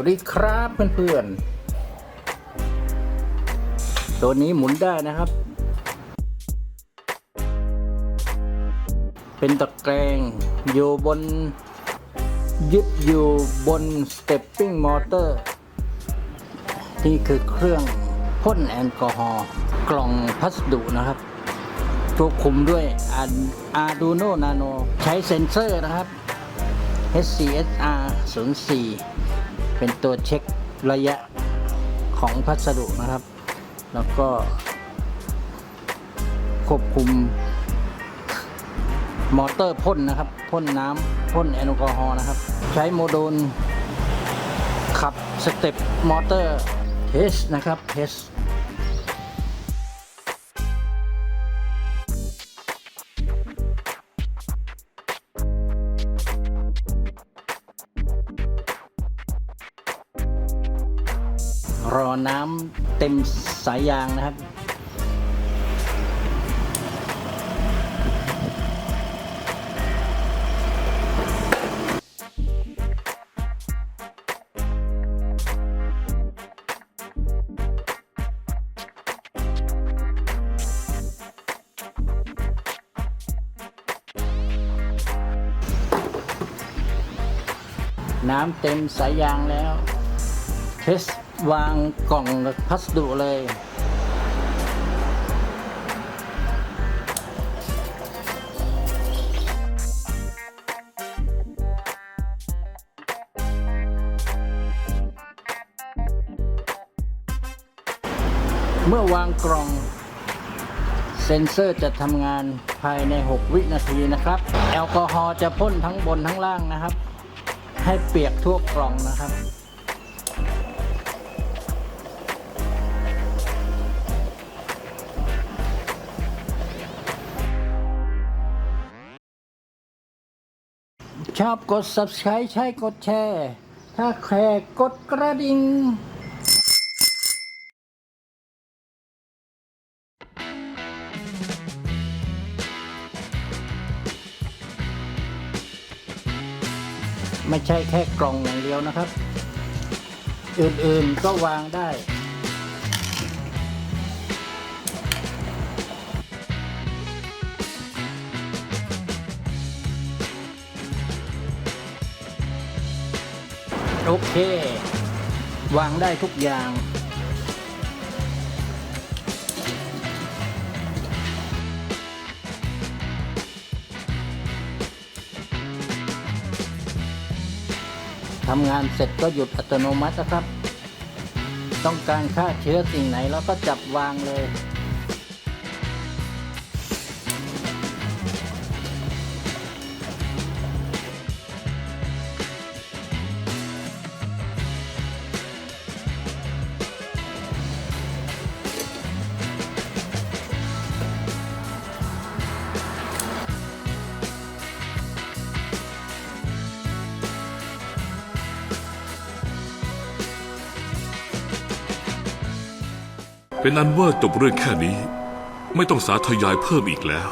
สวัสดีครับเพื่อนๆ ตัวนี้หมุนได้นะครับ เป็นตะแกรงอยู่บน ยึดอยู่บนสเตปปิ้งมอเตอร์ นี่คือเครื่องพ่นแอลกอฮอล์กล่องพัสดุนะครับควบคุมด้วย Arduino Nano ใช้เซ็นเซอร์นะครับ HCSR 04 เป็นตัวเช็คระยะของพัสดุนะครับ แล้วก็ควบคุมมอเตอร์พ่นนะครับพ่นน้ำพ่นแอลกอฮอล์นะครับ ใช้โมดูลขับสเต็ปมอเตอร์เทสนะครับเทส รอน้ำเต็มสายยางนะครับ น้ำเต็มสายยางแล้ว เทส วางกล่องพัสดุเลย เมื่อวางกล่อง เซ็นเซอร์จะทำงานภายใน 6 วินาทีนะครับ แอลกอฮอล์จะพ่นทั้งบนทั้งล่างนะครับ ให้เปียกทั่วกล่องนะครับ ชอบกด subscribe ใช่กดแชร์ ถ้าแคร์กดกระดิ่งไม่ใช่แค่กล่องอย่างเดียวนะครับ อื่นๆก็วางได้ โอเค วางได้ทุกอย่าง ทำงานเสร็จก็หยุดอัตโนมัตินะครับ ต้องการฆ่าเชื้อสิ่งไหนเราก็จับวางเลย เป็นอันว่าจบเรื่องแค่นี้ ไม่ต้องสาธยายเพิ่มอีกแล้ว